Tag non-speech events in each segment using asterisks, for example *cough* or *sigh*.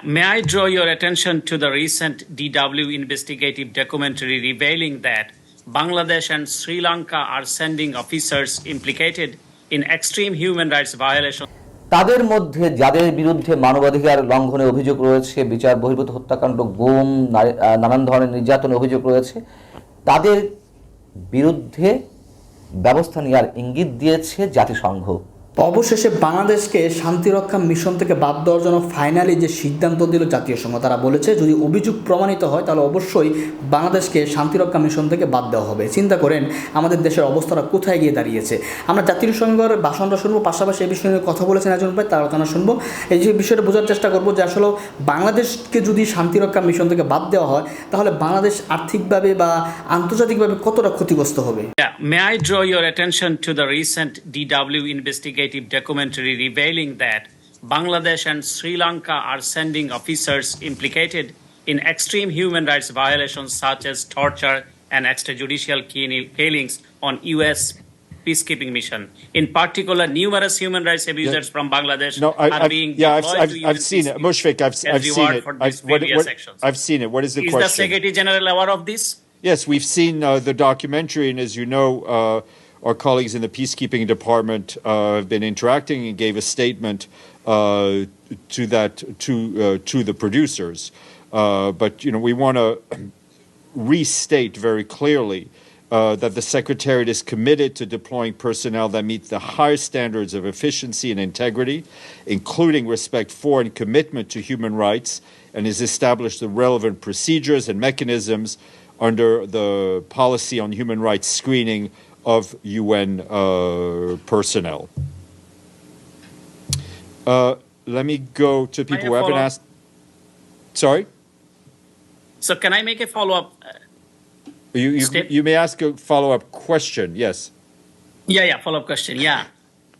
May I draw your attention to the recent DW investigative documentary revealing that Bangladesh and Sri Lanka are sending officers implicated in extreme human rights violations তাদের মধ্যে যাদের বিরুদ্ধে মানবাধিকার লঙ্ঘনে অভিযোগ রয়েছে বিচার বহির্ভূত হত্যাকাণ্ড গুম নানান ধরনের নির্যাতনের অভিযোগ রয়েছে তাদের বিরুদ্ধে ব্যবস্থা নেওয়ার ইঙ্গিত দিয়েছে জাতিসংঘ অবশেষে বাংলাদেশকে শান্তিরক্ষা মিশন থেকে বাদ দেওয়ার জন্য ফাইনালি যে সিদ্ধান্ত দিল জাতীয় সংঘ তারা বলেছে যদি অভিযোগ প্রমাণিত হয় তাহলে অবশ্যই বাংলাদেশকে শান্তিরক্ষা মিশন থেকে বাদ দেওয়া হবে। চিন্তা করেন আমাদের দেশের অবস্থাটা কোথায় গিয়ে দাঁড়িয়েছে? আমরা জাতীয় সংঘের ভাষণটা শুনব পাশাপাশি এই বিষয়ে কথা বলেছেন একজন ভাই তার আলোচনা শুনব। এই যে বিষয়টা বোঝার চেষ্টা করব যে আসলে বাংলাদেশকে যদি শান্তিরক্ষা মিশন থেকে বাদ দেওয়া হয় তাহলে বাংলাদেশ আর্থিকভাবে বা আন্তর্জাতিকভাবে কতটা ক্ষতিগ্রস্ত হবে? Yeah, may I draw your attention to the recent DW investigative documentary revealing that Bangladesh and Sri Lanka are sending officers implicated in extreme human rights violations such as torture and extrajudicial killings on U.S. peacekeeping mission. In particular, numerous human rights abusers from Bangladesh No, I, are I've, being yeah, I've, deployed I've, to I've seen it. Mushfik, I've, I've seen it. for I, these what, what. I've seen it. What is the Is the? Secretary General aware of this? Yes, we've seen uh, the documentary, and as you know, uh, our colleagues in the peacekeeping department uh, have been interacting and gave a statement uh, to that to uh, to the producers. Uh, but you know, we want *clears throat* to restate very clearly uh, that the Secretariat is committed to deploying personnel that meet the highest standards of efficiency and integrity, including respect for and commitment to human rights, and has established the relevant procedures and mechanisms under the policy on human rights screening of UN uh, personnel. Uh, let me go to people who haven't asked. Sorry? So, can I make a follow up? You, you, you may ask a follow up question. Yes. Yeah, yeah. Follow up question. Yeah.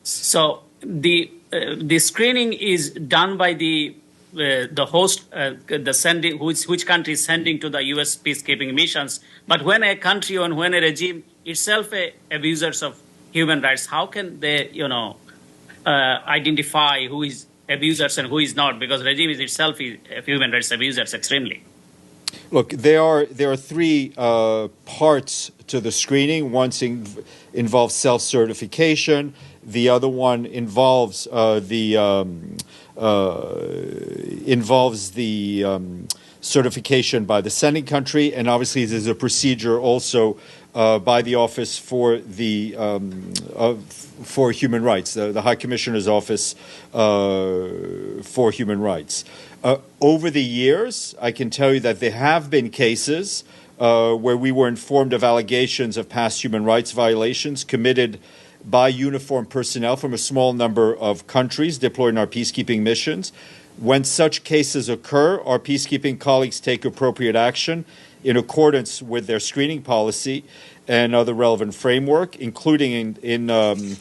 So the uh, the screening is done by the uh, the host, uh, the sending which which country is sending to the U.S. peacekeeping missions. But when a country or when a regime itself a abusers of human rights, how can they you know uh, identify who is abusers and who is not? Because regime is itself is human rights abusers extremely. Look, there are there are three uh, parts to the screening. One in, involves self certification. The other one involves uh, the um, uh, involves the um, certification by the sending country, and obviously there's a procedure also uh, by the Office for the um, of, for Human Rights, the, the High Commissioner's Office uh, for Human Rights. Uh, over the years, I can tell you that there have been cases uh, where we were informed of allegations of past human rights violations committed by uniformed personnel from a small number of countries deployed in our peacekeeping missions. When such cases occur, our peacekeeping colleagues take appropriate action in accordance with their screening policy and other relevant framework, including in, in um,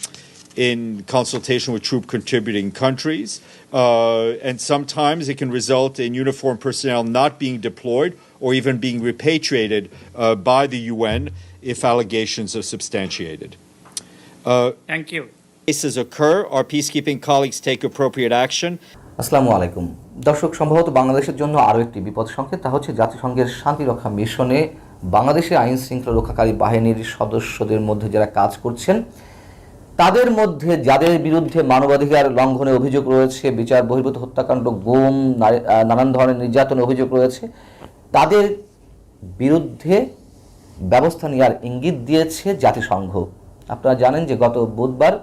in consultation with troop contributing countries. Uh, and sometimes it can result in uniformed personnel not being deployed or even being repatriated uh, by the UN if allegations are substantiated. Thank you. Cases occur, our peacekeeping colleagues take appropriate action. আসসালামু আলাইকুম দর্শক সম্ভবত বাংলাদেশের জন্য আরও একটি বিপদ সংকেত তা হচ্ছে জাতিসংঘের শান্তিরক্ষা মিশনে বাংলাদেশের আইন শৃঙ্খলা রক্ষাকারী বাহিনীর সদস্যদের মধ্যে যারা কাজ করছেন তাদের মধ্যে যাদের বিরুদ্ধে মানবাধিকার লঙ্ঘনে অভিযোগ রয়েছে বিচার বহির্ভূত হত্যাকাণ্ড গুম নানান ধরনের নির্যাতনের অভিযোগ রয়েছে তাদের বিরুদ্ধে ব্যবস্থা নেওয়ার ইঙ্গিত দিয়েছে জাতিসংঘ আপনারা জানেন যে গত বুধবার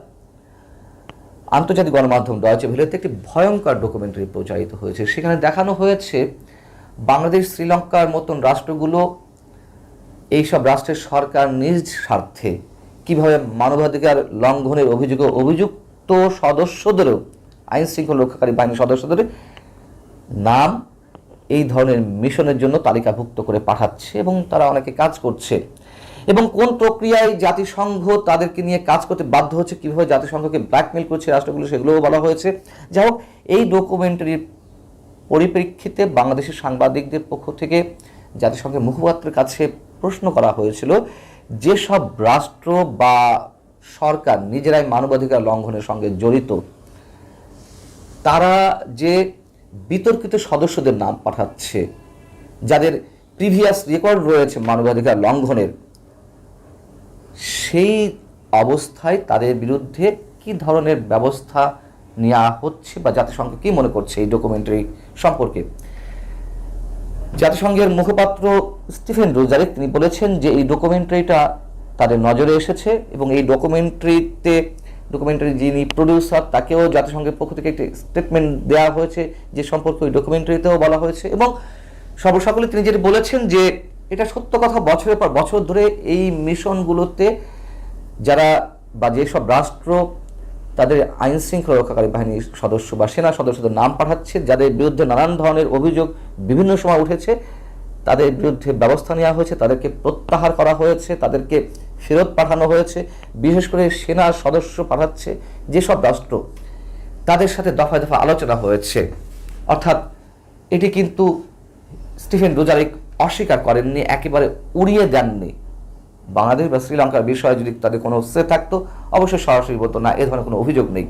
আন্তর্জাতিক গণমাধ্যম ডয়চে ভেলেতে একটি ভয়ঙ্কর ডকুমেন্টারি প্রচারিত হয়েছে। সেখানে দেখানো হয়েছে, বাংলাদেশ, শ্রীলঙ্কার মতন রাষ্ট্রগুলো এইসব রাষ্ট্রের সরকার নিজ স্বার্থে কীভাবে মানবাধিকার লঙ্ঘনের অভিযোগে অভিযুক্ত সদস্যদেরও, আইন শৃঙ্খলা রক্ষাকারী বাহিনীর সদস্যদের নাম এই ধরনের মিশনের জন্য তালিকাভুক্ত করে পাঠাচ্ছে এবং তারা অনেকে কাজ করছে। এবং কোন প্রক্রিয়ায় জাতিসংঘ তাদেরকে নিয়ে কাজ করতে বাধ্য হচ্ছে, কীভাবে জাতিসংঘকে ব্ল্যাকমেল করছে রাষ্ট্রগুলো সেগুলোও বলা হয়েছে। যাই হোক, এই ডকুমেন্টারির পরিপ্রেক্ষিতে বাংলাদেশের সাংবাদিকদের পক্ষ থেকে জাতিসংঘের মুখপাত্রের কাছে প্রশ্ন করা হয়েছিল, যেসব রাষ্ট্র বা সরকার নিজেরাই মানবাধিকার লঙ্ঘনের সঙ্গে জড়িত, তারা যে বিতর্কিত সদস্যদের নাম পাঠাচ্ছে, যাদের প্রিভিয়াস রেকর্ড রয়েছে মানবাধিকার লঙ্ঘনের সেই অবস্থায় তাদের বিরুদ্ধে কি ধরনের ব্যবস্থা নেওয়া হচ্ছে বা জাতিসংঘ কি মনে করছে এই ডকুমেন্টারি সম্পর্কে? জাতিসংঘের মুখপাত্র স্টিফেন রোজারিক তিনি বলেছেন যে এই ডকুমেন্টারিটা তাদের নজরে এসেছে এবং এই ডকুমেন্টারিতে ডকুমেন্টারি যিনি প্রডিউসার তাকেও জাতিসংঘের পক্ষ থেকে একটি স্টেটমেন্ট দেওয়া হয়েছে যে সম্পর্কে ওই ডকুমেন্টারিতেও বলা হয়েছে এবং সর্বসকলে তিনি যেটি বলেছেন যে এটা সত্য কথা, বছরের পর বছর ধরে এই মিশনগুলোতে যারা বা যেসব রাষ্ট্র তাদের আইন শৃঙ্খলা রক্ষাকারী বাহিনীর সদস্য বা সেনা সদস্যদের নাম পাঠাচ্ছে, যাদের বিরুদ্ধে নানান ধরনের অভিযোগ বিভিন্ন সময় উঠেছে, তাদের বিরুদ্ধে ব্যবস্থা নেওয়া হয়েছে, তাদেরকে প্রত্যাহার করা হয়েছে, তাদেরকে ফেরত পাঠানো হয়েছে, বিশেষ করে সেনা সদস্য পাঠাচ্ছে যেসব রাষ্ট্র তাদের সাথে দফায় দফা আলোচনা হয়েছে। অর্থাৎ এটি কিন্তু স্টিফেন ডোজারিক অস্বীকার করেননি, একেবারে উড়িয়ে দেননি। বাংলাদেশ বা শ্রীলঙ্কার বিষয়ে যদি তাদের কোনো সে থাকতো, অবশ্যই সরাসরি বলতো, না, এ ধরনের কোনো অভিযোগ নেই।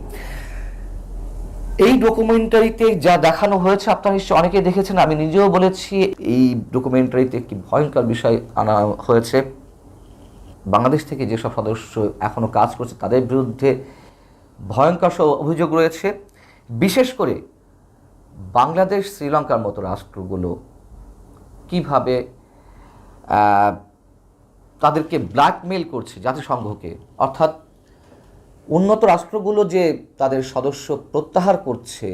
এই ডকুমেন্টারিতে যা দেখানো হয়েছে, আপনারা নিশ্চয়ই অনেকেই দেখেছেন, আমি নিজেও বলেছি, এই ডকুমেন্টারিতে একটি ভয়ঙ্কর বিষয় আনা হয়েছে। বাংলাদেশ থেকে যেসব সদস্য এখনও কাজ করছে, তাদের বিরুদ্ধে ভয়ঙ্কর সব অভিযোগ রয়েছে। বিশেষ করে বাংলাদেশ শ্রীলঙ্কার মতো রাষ্ট্রগুলো কীভাবে তাদেরকে ব্ল্যাকমেল করছে জাতিসংঘকে। অর্থাৎ উন্নত রাষ্ট্রগুলো যে তাদের সদস্য প্রত্যাহার করছে,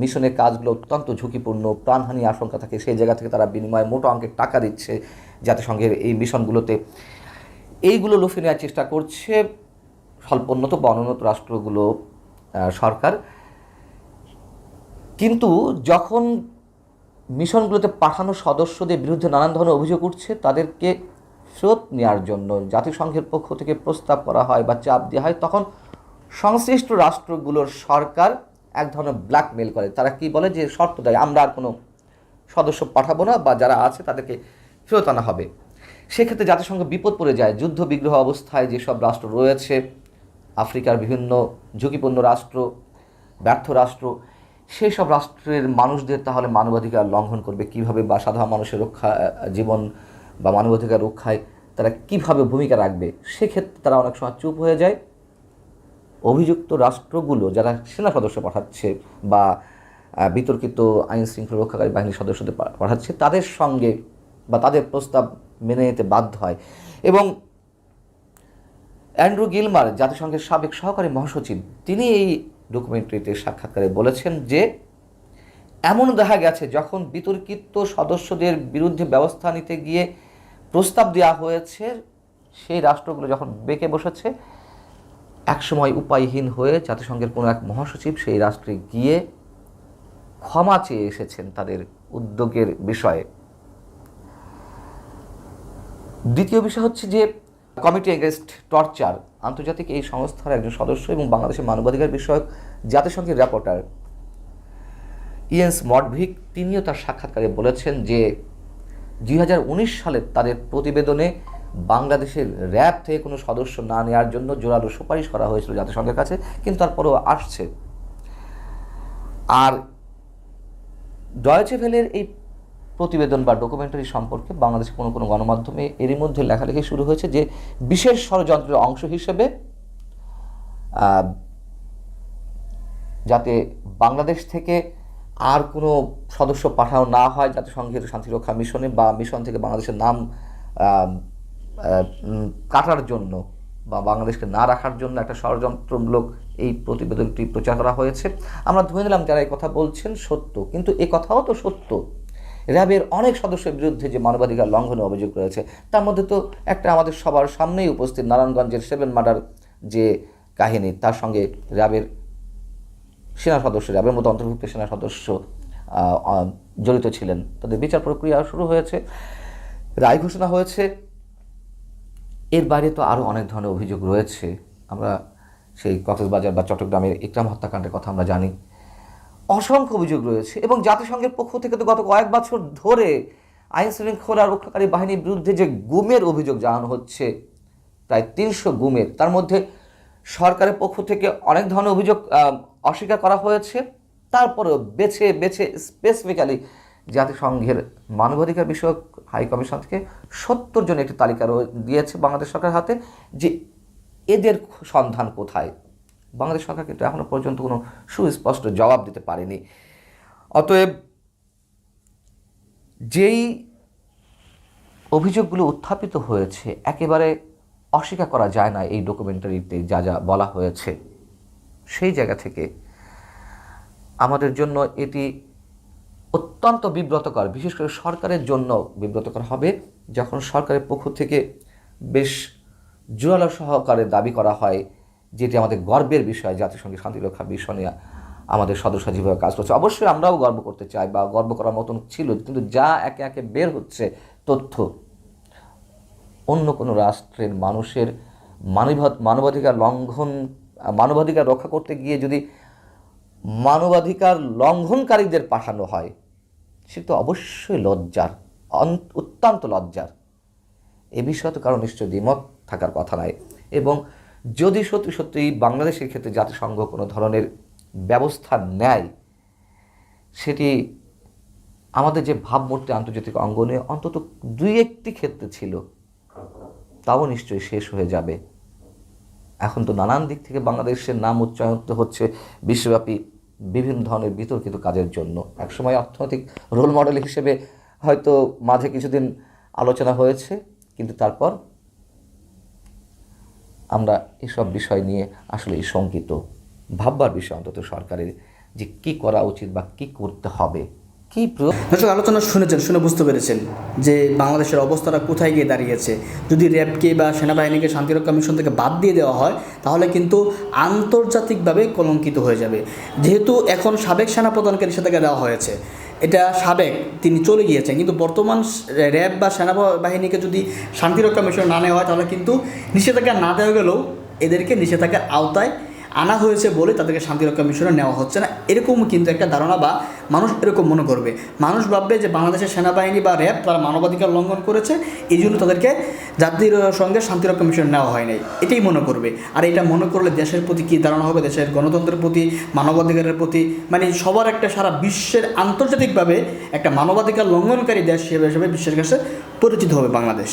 মিশনের কাজগুলো অত্যন্ত ঝুঁকিপূর্ণ প্রাণহানি আশঙ্কা থাকে, সেই জায়গা থেকে তারা বিনিময়ে মোটো অঙ্কের টাকা দিচ্ছে জাতিসংঘের এই মিশনগুলোতে। এইগুলো লুফে নেওয়ার চেষ্টা করছে স্বল্পোন্নত বা অনুন্নত রাষ্ট্রগুলো সরকার। কিন্তু যখন মিশনগুলোতে পাঠানো সদস্যদের বিরুদ্ধে নানান ধরনের অভিযোগ উঠছে, তাদেরকে ফেরত নেওয়ার জন্য জাতিসংঘের পক্ষ থেকে প্রস্তাব করা হয় বা চাপ দেওয়া হয়, তখন সংশ্লিষ্ট রাষ্ট্রগুলোর সরকার এক ধরনের ব্ল্যাকমেল করে। তারা কি বলে যে, শর্ত দেয়, আমরা আর কোনো সদস্য পাঠাবো না বা যারা আছে তাদেরকে ফেরত আনা হবে। সেক্ষেত্রে জাতিসংঘ বিপদ পড়ে যায়। যুদ্ধ বিগ্রহ অবস্থায় যেসব রাষ্ট্র রয়েছে, আফ্রিকার বিভিন্ন ঝুঁকিপূর্ণ রাষ্ট্র, ব্যর্থ রাষ্ট্র সেই সব রাষ্ট্রের মানুষদের তাহলে মানবাধিকার লঙ্ঘন করবে কীভাবে বা সাধারণ মানুষের রক্ষা জীবন বা মানবাধিকার রক্ষায় তারা কীভাবে ভূমিকা রাখবে, সেক্ষেত্রে তারা অনেক সময় চুপ হয়ে যায়। অভিযুক্ত রাষ্ট্রগুলো যারা সেনা সদস্য পাঠাচ্ছে বা বিতর্কিত আইন শৃঙ্খলা রক্ষাকারী বাহিনীর সদস্যদের পাঠাচ্ছে, তাদের সঙ্গে বা তাদের প্রস্তাব মেনে নিতে বাধ্য হয়। এবং অ্যান্ড্রু গিলমার, জাতিসংঘের সাবেক সহকারী মহাসচিব, তিনি এই ডকুমেন্টারিতে সাক্ষাৎকারে বলেছেন যে, এমন দেখা গেছে যখন বিতর্কিত সদস্যদের বিরুদ্ধে ব্যবস্থা নিতে গিয়ে প্রস্তাব দেওয়া হয়েছে, সেই রাষ্ট্রগুলো যখন বেঁকে বসেছে, একসময় উপায়হীন হয়ে জাতিসংঘের কোনো এক মহাসচিব সেই রাষ্ট্রে গিয়ে ক্ষমা চেয়ে এসেছেন তাদের উদ্যোগের বিষয়ে। দ্বিতীয় বিষয় হচ্ছে যে কমিটি এগেনস্ট টর্চার আন্তর্জাতিক এই সংস্থার একজন সদস্য এবং বাংলাদেশের মানবাধিকার বিষয়ক জাতিসংঘের রিপোর্টার ইয়েন্স মডভিক তিনিও তার সাক্ষাৎকারে বলেছেন যে দুই হাজার উনিশ সালে তাদের প্রতিবেদনে বাংলাদেশের র্যাব থেকে কোনো সদস্য না নেওয়ার জন্য জোরালো সুপারিশ করা হয়েছিল জাতিসংঘের কাছে, কিন্তু তারপরেও আসছে। আর ডয়েচে ভেলের এই প্রতিবেদন বা ডকুমেন্টারি সম্পর্কে বাংলাদেশের কোনো কোনো গণমাধ্যমে এরই মধ্যে লেখালেখি শুরু হয়েছে যে বিশেষ ষড়যন্ত্রের অংশ হিসেবে যাতে বাংলাদেশ থেকে আর কোনো সদস্য পাঠানো না হয় জাতিসংঘের শান্তিরক্ষা মিশনে বা মিশন থেকে বাংলাদেশের নাম কাটার জন্য বা বাংলাদেশকে না রাখার জন্য একটা ষড়যন্ত্রমূলক এই প্রতিবেদনটি প্রচার করা হয়েছে। আমরা ধরে নিলাম যারা এই কথা বলছেন সত্য, কিন্তু এ কথাও তো সত্য। র্যাবের অনেক সদস্যের বিরুদ্ধে যে মানবাধিকার লঙ্ঘনের অভিযোগ রয়েছে, তার মধ্যে তো একটা আমাদের সবার সামনেই উপস্থিত নারায়ণগঞ্জের সেভেন মার্ডার যে কাহিনী, তার সঙ্গে র্যাবের সেনা সদস্য র্যাবের মধ্যে অন্তর্ভুক্ত সেনা সদস্য জড়িত ছিলেন। তাদের বিচার প্রক্রিয়া শুরু হয়েছে, রায় ঘোষণা হয়েছে। এর বাইরে তো আরও অনেক ধরনের অভিযোগ রয়েছে। আমরা সেই কক্সবাজার বা চট্টগ্রামের ইকরাম হত্যাকাণ্ডের কথা আমরা জানি। অসংখ্য অভিযোগ রয়েছে এবং জাতিসংঘের পক্ষ থেকে তো গত কয়েক বছর ধরে আইন শৃঙ্খলা রক্ষাকারী বাহিনীর বিরুদ্ধে যে গুমের অভিযোগ জানানো হচ্ছে, প্রায় তিনশো গুমের, তার মধ্যে সরকারের পক্ষ থেকে অনেক ধরনের অভিযোগ অস্বীকার করা হয়েছে, তারপরেও বেছে বেছে স্পেসিফিক্যালি জাতিসংঘের মানবাধিকার বিষয়ক হাই কমিশন থেকে সত্তর জন একটি তালিকা দিয়েছে বাংলাদেশ সরকার হাতে, যে এদের সন্ধান কোথায়? বাংলাদেশ সরকার কিন্তু এখনও পর্যন্ত কোনো সুস্পষ্ট জবাব দিতে পারেনি। অতএব যেই অভিযোগগুলো উত্থাপিত হয়েছে, একেবারে অস্বীকার করা যায় না এই ডকুমেন্টারিতে যা যা বলা হয়েছে। সেই জায়গা থেকে আমাদের জন্য এটি অত্যন্ত বিব্রতকর, বিশেষ করে সরকারের জন্য বিব্রতকর হবে যখন সরকারের পক্ষ থেকে বেশ জোরালো সহকারে দাবি করা হয় যেটি আমাদের গর্বের বিষয়, জাতিসংঘের শান্তিরক্ষা নিয়ে আমাদের সদস্য যেভাবে কাজ করছে। অবশ্যই আমরাও গর্ব করতে চাই বা গর্ব করার মতন ছিল, কিন্তু যা একে একে বের হচ্ছে তথ্য, অন্য কোনো রাষ্ট্রের মানুষের মানব মানবাধিকার লঙ্ঘন মানবাধিকার রক্ষা করতে গিয়ে যদি মানবাধিকার লঙ্ঘনকারীদের পাঠানো হয়, সে তো অবশ্যই লজ্জার অত্যন্ত লজ্জার। এ বিষয়ে তো কারও নিশ্চয় দ্বিমত থাকার কথা নাই এবং যদি সত্যি সত্যি বাংলাদেশের ক্ষেত্রে জাতিসংঘ কোনো ধরনের ব্যবস্থা নেয়, সেটি আমাদের যে ভাবমূর্তি আন্তর্জাতিক অঙ্গনে অন্তত দুই একটি ক্ষেত্রে ছিল, তাও নিশ্চয়ই শেষ হয়ে যাবে। এখন তো নানান দিক থেকে বাংলাদেশের নাম উচ্চারিত হচ্ছে বিশ্বব্যাপী বিভিন্ন ধরনের বিতর্কিত কাজের জন্য। একসময় অর্থনৈতিক রোল মডেল হিসেবে হয়তো মাঝে কিছুদিন আলোচনা হয়েছে, কিন্তু তারপর আমরা এসব বিষয় নিয়ে আসলে এই শঙ্কিত। ভাববার বিষয় অন্তত সরকারের যে কি করা উচিত বা কি করতে হবে। কি দর্শক, আলোচনা শুনেছেন, শুনে বুঝতে পেরেছেন যে বাংলাদেশের অবস্থাটা কোথায় গিয়ে দাঁড়িয়েছে। যদি র্যাবকে বা সেনাবাহিনীকে শান্তিরক্ষা মিশন থেকে বাদ দিয়ে দেওয়া হয়, তাহলে কিন্তু আন্তর্জাতিকভাবে কলঙ্কিত হয়ে যাবে। যেহেতু এখন সাবেক সেনাপ্রধানকে নিষেধাজ্ঞা দেওয়া হয়েছে। এটা সাবেক, তিনি চলে গিয়েছেন। কিন্তু বর্তমান র্যাব বা সেনাবাহিনীকে যদি শান্তিরক্ষা মিশন না নেওয়া হয়, তাহলে কিন্তু নিষেধাজ্ঞা না দেওয়া গেলেও এদেরকে নিষেধাজ্ঞার আওতায় আনা হয়েছে বলে তাদেরকে শান্তিরক্ষা মিশনে নেওয়া হচ্ছে না। এরকম কিন্তু একটা ধারণা বা মানুষ এরকম মনে করবে। মানুষ ভাববে যে বাংলাদেশের সেনাবাহিনী বা র্যাব তারা মানবাধিকার লঙ্ঘন করেছে, এই জন্য তাদেরকে জাতির সঙ্গে শান্তিরক্ষা মিশন নেওয়া হয় নাই। এটাই মনে করবে। আর এটা মনে করলে দেশের প্রতি কী ধারণা হবে? দেশের গণতন্ত্রের প্রতি, মানবাধিকারের প্রতি? মানে সবার একটা সারা বিশ্বের আন্তর্জাতিকভাবে একটা মানবাধিকার লঙ্ঘনকারী দেশ হিসেবে বিশ্বের কাছে পরিচিত হবে বাংলাদেশ।